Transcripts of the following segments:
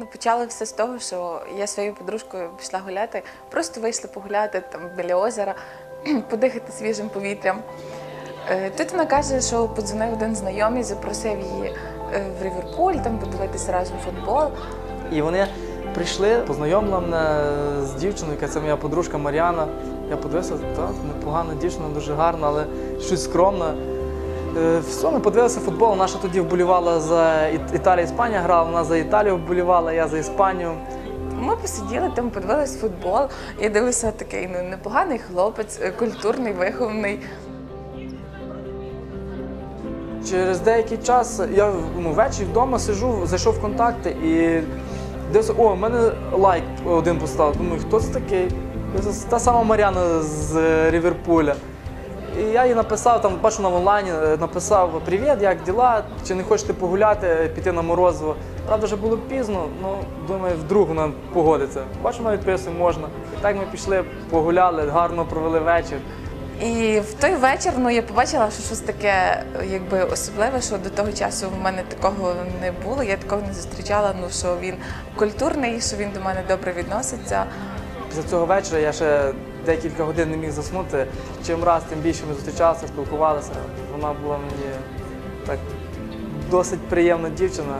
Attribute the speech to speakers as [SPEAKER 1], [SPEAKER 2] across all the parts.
[SPEAKER 1] Ну, почали все з того, що я своєю подружкою пішла гуляти, просто вийшли погуляти там біля озера, подихати свіжим повітрям. Е, Тут вона каже, що подзвонив один знайомий, запросив її е, в Ріверпуль, там подивитися разом футбол.
[SPEAKER 2] І вони прийшли, познайомила мене з дівчиною, яка це моя подружка Мар'яна. Я подивився, так, непогана дівчина, дуже гарна, але щось скромна. Е, Все, ми подивилися футбол. Наша тоді вболівала за Іт- Італія, Іспанія грала, вона за Італію вболівала, я за Іспанію.
[SPEAKER 1] Ми посиділи там, подивились футбол. Я дивилася такий ну, непоганий хлопець, е, культурний, вихований.
[SPEAKER 2] Через деякий час я ну, ввечері вдома сижу, зайшов в контакти і дивився, о, в мене лайк один поставив. Думаю, хто це такий? Та сама Мар'яна з е, Ріверпуля. І я їй написав, там бачу на онлайні, е, написав Привіт, як діла? Чи не хочете погуляти, піти на морозиво? Правда, вже було пізно, ну думаю, вдруг вона погодиться. Бачу, вона відписує, можна. І так ми пішли, погуляли, гарно провели вечір.
[SPEAKER 1] І в той вечір ну, я побачила, що щось таке якби особливе, що до того часу в мене такого не було. Я такого не зустрічала. Ну що він культурний, що він до мене добре відноситься.
[SPEAKER 2] Після цього вечора я ще декілька годин не міг заснути. Чим раз, тим більше ми зустрічалися, спілкувалися. Вона була мені так досить приємна дівчина,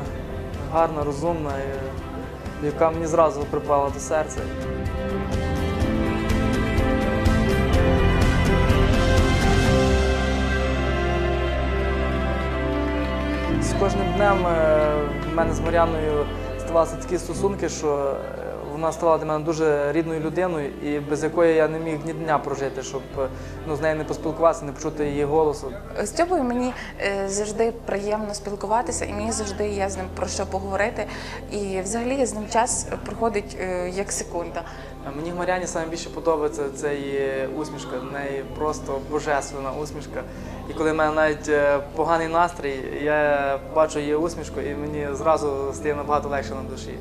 [SPEAKER 2] гарна, розумна, яка мені зразу припала до серця. З кожним днем е, в мене з Мар'яною ставалися такі стосунки, що вона ставала для мене дуже рідною людиною, і без якої я не міг ні дня прожити, щоб е, ну, з нею не поспілкуватися, не почути її голосу.
[SPEAKER 1] З Тьобою мені е, завжди приємно спілкуватися, і мені завжди є з ним про що поговорити. І взагалі з ним час проходить е, як секунда.
[SPEAKER 2] Мені в Мар'яні найбільше подобається це її усмішка. В неї просто божественна усмішка. І коли в мене навіть поганий настрій, я бачу її усмішку, і мені зразу стає набагато легше на душі.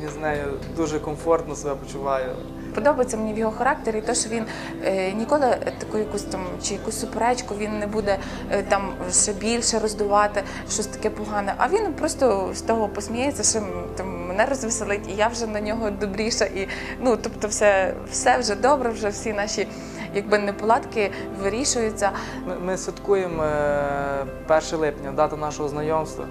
[SPEAKER 2] Мені з нею дуже комфортно себе почуваю.
[SPEAKER 1] Подобається мені в його характері, і те, що він е, ніколи таку якусь там чи якусь суперечку він не буде е, там ще більше роздувати, щось таке погане. А він просто з того посміється, що там мене розвеселить, і я вже на нього добріша. І ну тобто, все, все вже добре, вже всі наші якби неполадки вирішуються.
[SPEAKER 2] Ми, ми святкуємо е, 1 липня, дата нашого знайомства.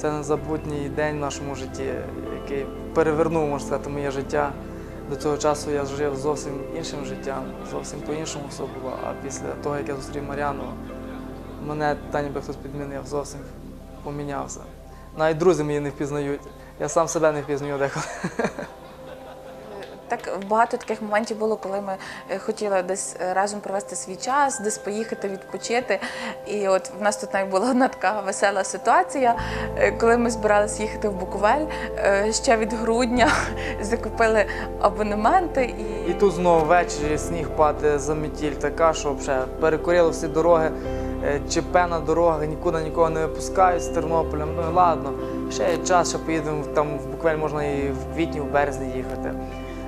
[SPEAKER 2] Це незабутній день в нашому житті, який перевернув, можна сказати, моє життя. До цього часу я жив зовсім іншим життям, зовсім по-іншому все було. А після того, як я зустрів Мар'яну, мене та ніби хтось підмінив, зовсім помінявся. Навіть друзі мені не впізнають. Я сам себе не впізнаю деколи.
[SPEAKER 1] Так багато таких моментів було, коли ми е, хотіли десь е, разом провести свій час, десь поїхати відпочити. І от в нас тут навіть була одна така весела ситуація, е, коли ми збиралися їхати в Буковель ще від грудня, закупили абонементи і.
[SPEAKER 2] І тут знову ввечері сніг падає, заметіль така, що вже перекорили всі дороги, е, ЧП на дорогах, нікуди нікого не випускають з Тернополя. Ну ладно, ще є час, ще поїдемо там в Буковель можна і в квітні, в березні їхати.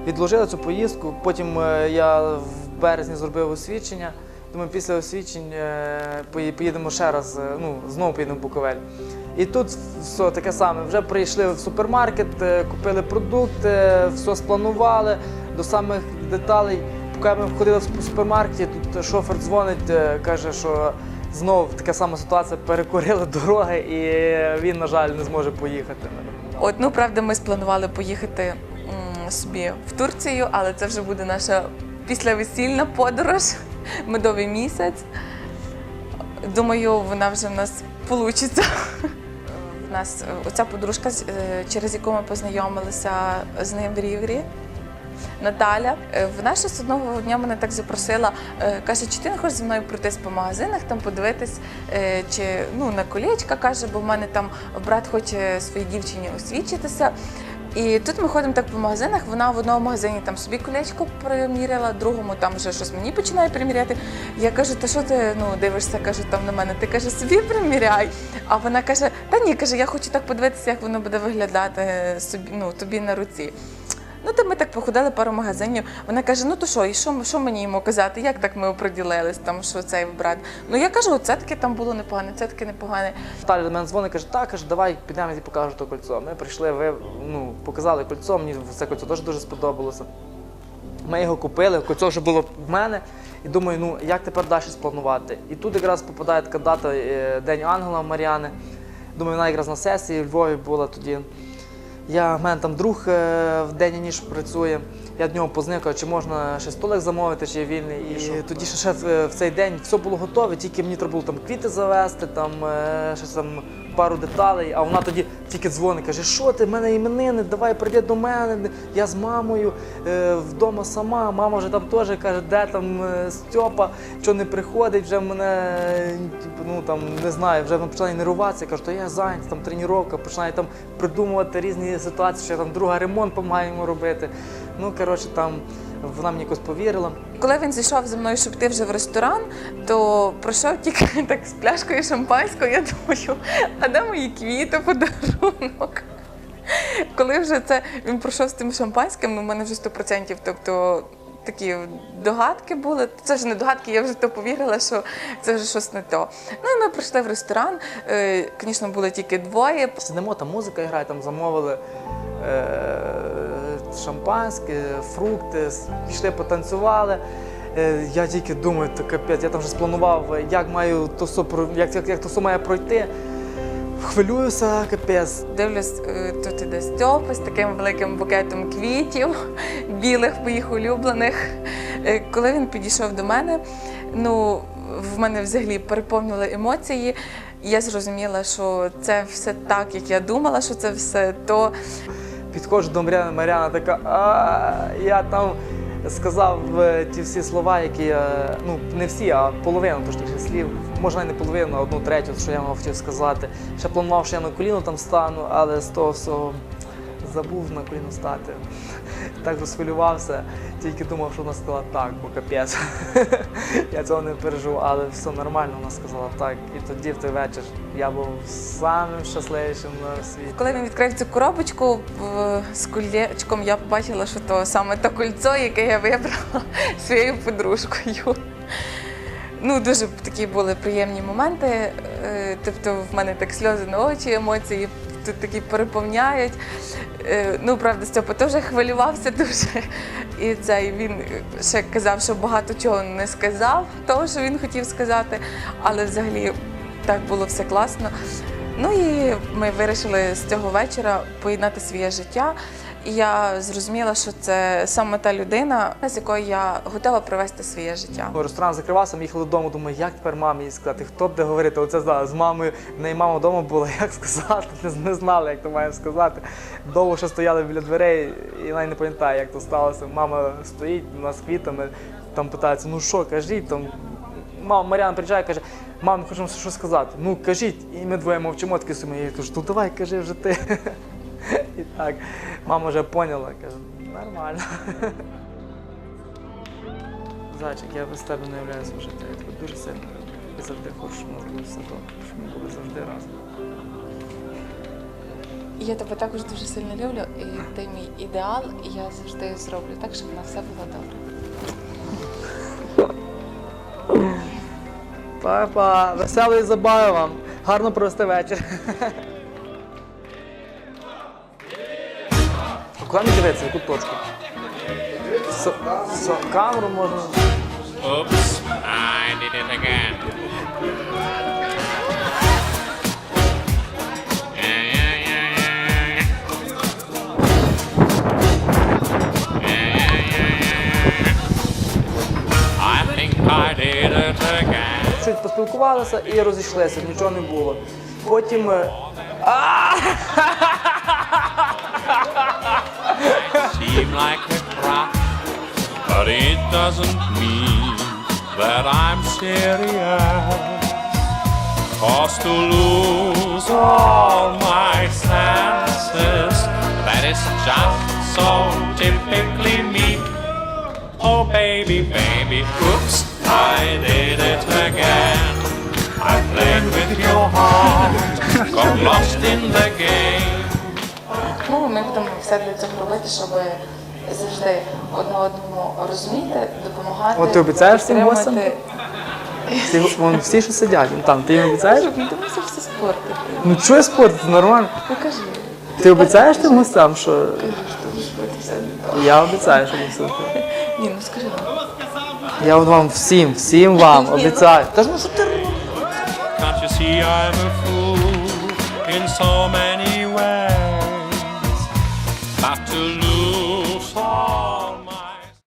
[SPEAKER 2] Відложили цю поїздку, потім е, я в березні зробив освідчення. Думаю, після освідчень е, поїдемо ще раз, е, ну, знову поїдемо в Буковель. І тут все таке саме. Вже прийшли в супермаркет, купили продукти, все спланували до самих деталей. Поки ми входили в супермаркеті, тут шофер дзвонить, каже, що знову така сама ситуація, перекурили дороги, і він, на жаль, не зможе поїхати.
[SPEAKER 1] От, ну правда, ми спланували поїхати собі в Турцію, але це вже буде наша післявесільна подорож, медовий місяць. Думаю, вона вже в нас вийде. У нас е, оця подружка, е, через яку ми познайомилися з ним в Ріврі. Наталя, Е, вона щось одного дня мене так запросила, каже, чи ти не хочеш зі мною пройтись по магазинах, там подивитись, чи ну на колечка, каже, бо в мене там брат хоче своїй дівчині освідчитися. І тут ми ходимо так по магазинах. Вона в одному магазині там собі колечко приміряла, другому там вже щось мені починає приміряти. Я кажу, та що ти ну дивишся? кажу, там на мене. Ти каже, собі приміряй. А вона каже: Та ні, каже, я хочу так подивитися, як воно буде виглядати собі, ну тобі на руці. Ну, то ми так походили пару магазинів. Вона каже: ну то що, і що, що мені йому казати? Як так ми оприділились, там, що цей брат? Ну я кажу, це таки там було непогане, це таки непогане.
[SPEAKER 2] Віталій до мене дзвонить, каже, так, каже, давай підемо тобі покажу то кольцо. Ми прийшли, ви ну, показали кольцо, мені це кольцо теж дуже сподобалося. Ми його купили, кольцо вже було в мене. І думаю, ну як тепер далі спланувати? І тут якраз попадає така дата е, День Ангела в Мар'яни. Думаю, вона якраз на сесії в Львові була тоді. Я, в мене там друг е, в день і ніч працює. Я до нього позвонив, кажу, чи можна ще столик замовити, чи є вільний. І тоді ще, ще в- цей день все було готове, тільки мені треба було там квіти завести, там е, щось там пару деталей. А вона тоді тільки дзвонить, каже, що ти, в мене іменини, давай прийди до мене. Я з мамою е, вдома сама. Мама вже там теж каже, де там е, Стьопа, що не приходить, вже мене е, типу, ну там не знаю, вже починає нервуватися. Кажу, то я зайнятий, там тренування, починає там придумувати різні ситуації, що я там друга ремонт допомагає йому робити. Ну коротше, там вона мені якось повірила.
[SPEAKER 1] Коли він зійшов зі мною, щоб ти вже в ресторан, то пройшов тільки так з пляшкою шампанського. Я думаю, а де мої квіти, подарунок? Коли вже це він пройшов з тим шампанським, у мене вже 100%, тобто такі догадки були. Це вже не догадки, я вже то повірила, що це вже щось не то. Ну і ми прийшли в ресторан. Е, Звісно, були тільки двоє.
[SPEAKER 2] Сидимо, там музика грає, там замовили е- шампанське, фрукти, пішли, потанцювали. Е, я тільки думаю, то капець, я там вже спланував, як маю то як, як, як то має пройти. Хвилююся, капець.
[SPEAKER 1] Дивлюсь, е, тут іде Стьопа з таким великим букетом квітів, білих моїх улюблених. Е, Коли він підійшов до мене, ну в мене взагалі переповнювали емоції. Я зрозуміла, що це все так, як я думала, що це все то.
[SPEAKER 2] Підходжу до Мар'яни, Мар'яна така, а я там сказав е, ті всі слова, які я, ну не всі, а половину точніше слів. Можна не половину, а одну третю, що я вам хотів сказати. Ще планував, що я на коліно там стану, але з того всього забув на коліно стати. Так розхвилювався, тільки думав, що вона сказала так, бо капець. Я цього не пережив, але все нормально, вона сказала так. І тоді в той вечір я був самим щасливішим на світі.
[SPEAKER 1] Коли він відкрив цю коробочку з кольчиком, я побачила, що то саме те кольцо, яке я вибрала своєю подружкою. Ну, дуже такі були приємні моменти. Е, Тобто в мене так сльози на очі, емоції тут такі переповняють. Е, Ну, правда, Степа теж хвилювався дуже. І цей він ще казав, що багато чого не сказав, того, що він хотів сказати, але взагалі так було все класно. Ну і ми вирішили з цього вечора поєднати своє життя. І я зрозуміла, що це саме та людина, з якою я готова провести своє життя.
[SPEAKER 2] Ну, Ресторан закривався, ми їхали додому, думаю, як тепер мамі сказати, хто буде говорити, оце зараз з мамою, в неї мама вдома була, як сказати, не, знали, як то має сказати. Довго ще стояли біля дверей, і навіть не пам'ятаю, як то сталося. Мама стоїть у нас квітами, там питається, ну що, кажіть, там. Мама Мар'яна приїжджає, каже, мам, хочемо щось сказати. Ну кажіть, і ми двоє мовчимо, такі самі. Я кажу, ну давай, кажи вже ти. І так, мама вже поняла, каже, нормально. Зайчик, я без тебе не являюся в житті. Я тебе дуже сильно люблю. І завжди хочу, щоб у нас було все добре, щоб ми були завжди разом.
[SPEAKER 1] Я тебе також дуже сильно люблю, і ти мій ідеал, і я завжди зроблю так, щоб на все було добре.
[SPEAKER 2] Папа, веселої забави вам. Гарно провести вечір. Куди мені дивитися, яку точку? Со, камеру можна.
[SPEAKER 3] Oops, did it again. I did it again.
[SPEAKER 2] Чуть поспілкувалися і розійшлися, нічого не було. Потім. е, А!
[SPEAKER 3] like a crock. But it doesn't mean that I'm serious. Cause to lose all my senses, that is just so typically me. Oh baby, baby, oops, I did it again. I played with your heart, got lost in the game.
[SPEAKER 1] المهم انت ما بتسلي تخربات الشباب завжди одне одному розуміти, допомагати.
[SPEAKER 2] От ти обіцяєш всім
[SPEAKER 1] підтримувати.
[SPEAKER 2] Всі, вон, всі, що сидять, вон там, ти їм обіцяєш?
[SPEAKER 1] Ну, тому що все спортити.
[SPEAKER 2] Ну що є спорт, це нормально.
[SPEAKER 1] Ну кажи,
[SPEAKER 2] Ти обіцяєш тим гостям, що
[SPEAKER 1] кажи, все
[SPEAKER 2] я обіцяю, що не супер.
[SPEAKER 1] Ні, ну скажи нам.
[SPEAKER 2] Я от вам всім, всім вам обіцяю. Та ж ну що ти робиш?
[SPEAKER 3] Can't you see I'm a fool in so many